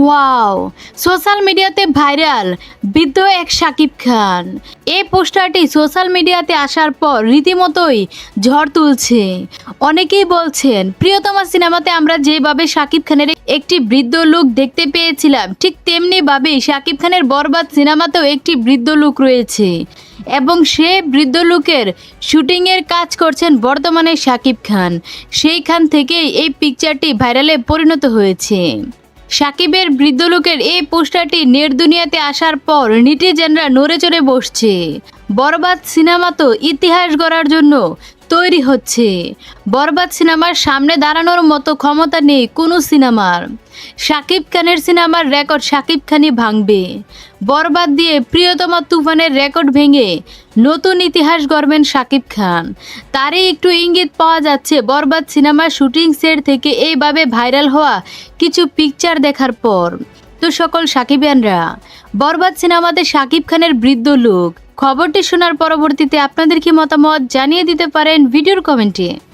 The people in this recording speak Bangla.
ওয়াও সোশ্যাল মিডিয়াতে ভাইরাল বৃদ্ধ এক সাকিব খান। এই পোস্টারটি সোশ্যাল মিডিয়াতে আসার পর রীতিমতোই ঝড় তুলছে। অনেকেই বলছেন, প্রিয়তমা সিনেমাতে আমরা যেভাবে সাকিব খানের একটি বৃদ্ধ লুক দেখতে পেয়েছিলাম, ঠিক তেমনিভাবেই সাকিব খানের বরবাদ সিনেমাতেও একটি বৃদ্ধ লুক রয়েছে। এবং সে বৃদ্ধ লুকের শুটিংয়ের কাজ করছেন বর্তমানে সাকিব খান। সেইখান থেকেই এই পিকচারটি ভাইরালে পরিণত হয়েছে। সাকিবের বৃদ্ধ লোকের এই পোস্টারটি নেট দুনিয়াতে আসার পর নিটিজেনরা নড়ে চড়ে বসছে। বরবাদ সিনেমা তো ইতিহাস গড়ার জন্য তৈরি হচ্ছে। বরবাদ সিনেমার সামনে দাঁড়ানোর মতো ক্ষমতা নেই কোনো সিনেমার। সাকিব খানের সিনেমার রেকর্ড সাকিব খানই ভাঙবে। বরবাদ দিয়ে প্রিয়তমা তুফানের রেকর্ড ভেঙে নতুন ইতিহাস গড়বেন সাকিব খান। তারই একটু ইঙ্গিত পাওয়া যাচ্ছে বরবাদ সিনেমার শুটিং সেট থেকে এইভাবে ভাইরাল হওয়া কিছু পিকচার দেখার পর। তো সকল সাকিবিয়ানরা, বরবাদ সিনেমাতে সাকিব খানের বৃদ্ধ লোক খবরটি শোনার পরবর্তীতে আপনাদের কি মতামত জানিয়ে দিতে পারেন ভিডিওর কমেন্টে।